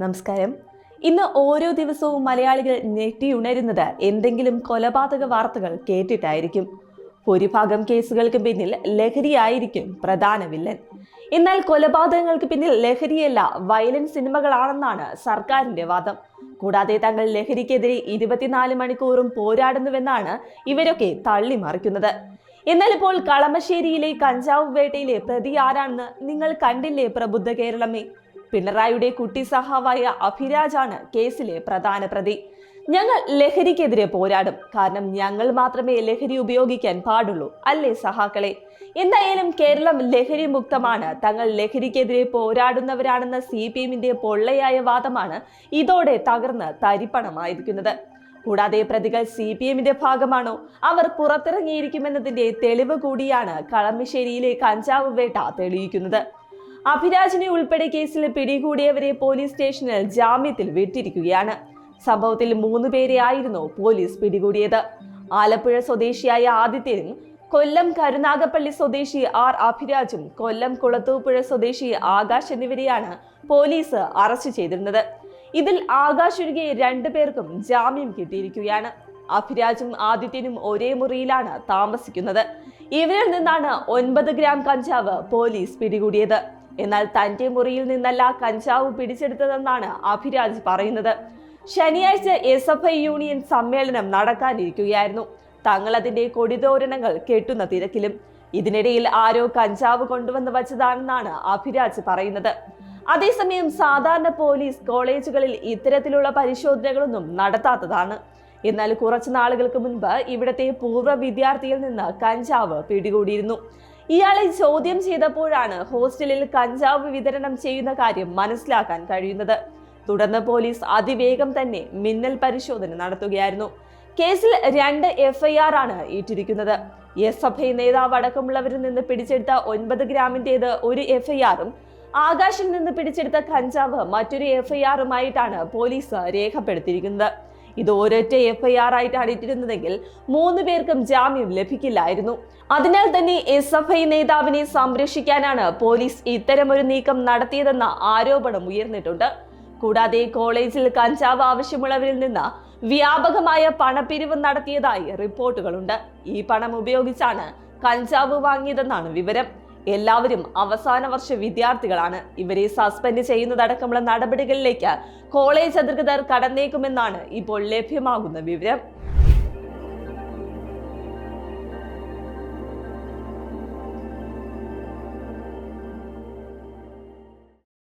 നമസ്കാരം. ഇന്ന് ഓരോ ദിവസവും മലയാളികൾ ഞെട്ടിയുണരുന്നത് എന്തെങ്കിലും കൊലപാതക വാർത്തകൾ കേട്ടിട്ടായിരിക്കും. ഭൂരിഭാഗം കേസുകൾക്ക് പിന്നിൽ ലഹരിയായിരിക്കും പ്രധാന വില്ലൻ. എന്നാൽ കൊലപാതകങ്ങൾക്ക് പിന്നിൽ ലഹരിയല്ല വയലൻസ് സിനിമകളാണെന്നാണ് സർക്കാരിന്റെ വാദം. കൂടാതെ തങ്ങൾ ലഹരിക്കെതിരെ ഇരുപത്തിനാല് മണിക്കൂറും പോരാടുന്നുവെന്നാണ് ഇവരൊക്കെ തള്ളിമറിക്കുന്നത്. എന്നാൽ ഇപ്പോൾ കളമശ്ശേരിയിലെ കഞ്ചാവ് വേട്ടയിലെ പ്രതി ആരാണെന്ന് നിങ്ങൾ കണ്ടില്ലേ പ്രബുദ്ധ കേരളമേ? പിണറായിയുടെ കുട്ടി സഹാവായ അഭിരാജാണ് കേസിലെ പ്രധാന പ്രതി. ഞങ്ങൾ ലഹരിക്കെതിരെ പോരാടും. കാരണം ഞങ്ങൾ മാത്രമേ ലഹരി ഉപയോഗിക്കാൻ പാടുള്ളൂ. അല്ലേ സഹാക്കളെ? എന്തായാലും കേരളം ലഹരി മുക്തമാണ്. തങ്ങൾ ലഹരിക്കെതിരെ പോരാടുന്നവരാണെന്ന സി പി എമ്മിന്റെ പൊള്ളയായ വാദമാണ് ഇതോടെ തകർന്ന് തരിപ്പണമായിരിക്കുന്നത്. കൂടാതെ പ്രതികൾ സി പി എമ്മിന്റെ ഭാഗമാണോ? അവർ പുറത്തിറങ്ങിയിരിക്കുമെന്നതിന്റെ തെളിവ് കൂടിയാണ് കളമശ്ശേരിയിലെ കഞ്ചാവ് വേട്ട തെളിയിക്കുന്നത്. അഭിരാജിനെ ഉൾപ്പെടെ കേസിൽ പിടികൂടിയവരെ പോലീസ് സ്റ്റേഷനിൽ ജാമ്യത്തിൽ വിട്ടിരിക്കുകയാണ്. സംഭവത്തിൽ മൂന്ന് പേരെ ആയിരുന്നു പോലീസ് പിടികൂടിയത്. ആലപ്പുഴ സ്വദേശിയായ ആദിത്യനും കൊല്ലം കരുനാഗപ്പള്ളി സ്വദേശി ആർ അഭിരാജും കൊല്ലം കുളത്തൂപ്പുഴ സ്വദേശി ആകാശ് എന്നിവരെയാണ് പോലീസ് അറസ്റ്റ് ചെയ്തിരുന്നത്. ഇതിൽ ആകാശ് ഒഴികെ രണ്ടു പേർക്കും ജാമ്യം കിട്ടിയിരിക്കുകയാണ്. അഭിരാജും ആദിത്യനും ഒരേ മുറിയിലാണ് താമസിക്കുന്നത്. ഇവരിൽ നിന്നാണ് ഒൻപത് ഗ്രാം കഞ്ചാവ് പോലീസ് പിടികൂടിയത്. എന്നാൽ തന്റെ മുറിയിൽ നിന്നല്ല കഞ്ചാവ് പിടിച്ചെടുത്തതെന്നാണ് അഭിരാജ് പറയുന്നത്. ശനിയാഴ്ച എസ് എഫ് ഐ യൂണിയൻ സമ്മേളനം നടക്കാനിരിക്കുകയായിരുന്നു. തങ്ങൾ അതിന്റെ കൊടിതോരണങ്ങൾ കെട്ടുന്ന തിരക്കിലും ഇതിനിടയിൽ ആരോ കഞ്ചാവ് കൊണ്ടുവന്ന് വച്ചതാണെന്നാണ് അഭിരാജ് പറയുന്നത്. അതേസമയം സാധാരണ പോലീസ് കോളേജുകളിൽ ഇത്തരത്തിലുള്ള പരിശോധനകളൊന്നും നടത്താത്തതാണ്. എന്നാൽ കുറച്ചു നാളുകൾക്ക് മുൻപ് ഇവിടത്തെ പൂർവ വിദ്യാർത്ഥിയിൽ നിന്ന് കഞ്ചാവ് പിടികൂടിയിരുന്നു. ഇയാളെ ചോദ്യം ചെയ്തപ്പോഴാണ് ഹോസ്റ്റലിൽ കഞ്ചാവ് വിതരണം ചെയ്യുന്ന കാര്യം മനസ്സിലാക്കാൻ കഴിയുന്നത്. തുടർന്ന് പോലീസ് അതിവേഗം തന്നെ മിന്നൽ പരിശോധന നടത്തുകയായിരുന്നു. കേസിൽ രണ്ട് എഫ്ഐആർ ആണ് ഇട്ടിരിക്കുന്നത് എസ് എഫ് ഐ നേതാവ് അടക്കമുള്ളവരിൽ നിന്ന് പിടിച്ചെടുത്ത ഒൻപത് ഗ്രാമിന്റേത് ഒരു എഫ്ഐആറും ആകാശിൽ നിന്ന് പിടിച്ചെടുത്ത കഞ്ചാവ് മറ്റൊരു എഫ്ഐആറുമായിട്ടാണ് പോലീസ് രേഖപ്പെടുത്തിയിരിക്കുന്നത്. ഇത് ഒരൊറ്റ എഫ്ഐആർ ആയിട്ടാണ് ഇട്ടിരുന്നതെങ്കിൽ മൂന്ന് പേർക്കും ജാമ്യം ലഭിക്കില്ലായിരുന്നു. അതിനാൽ തന്നെ എസ് എഫ് ഐ നേതാവിനെ സംരക്ഷിക്കാനാണ് പോലീസ് ഇത്തരമൊരു നീക്കം നടത്തിയതെന്ന ആരോപണം ഉയർന്നിട്ടുണ്ട്. കൂടാതെ കോളേജിൽ കഞ്ചാവ് ആവശ്യമുള്ളവരിൽ നിന്ന് വ്യാപകമായ പണപ്പിരിവ് നടത്തിയതായി റിപ്പോർട്ടുകളുണ്ട്. ഈ പണം ഉപയോഗിച്ചാണ് കഞ്ചാവ് വാങ്ങിയതെന്നാണ് വിവരം. എല്ലാവരും അവസാന വർഷ വിദ്യാർത്ഥികളാണ്. ഇവരെ സസ്പെൻഡ് ചെയ്യുന്നതടക്കമുള്ള നടപടികളിലേക്ക് കോളേജ് അധികൃതർ കടന്നേക്കുമെന്നാണ് ഇപ്പോൾ ലഭ്യമാകുന്ന വിവരം.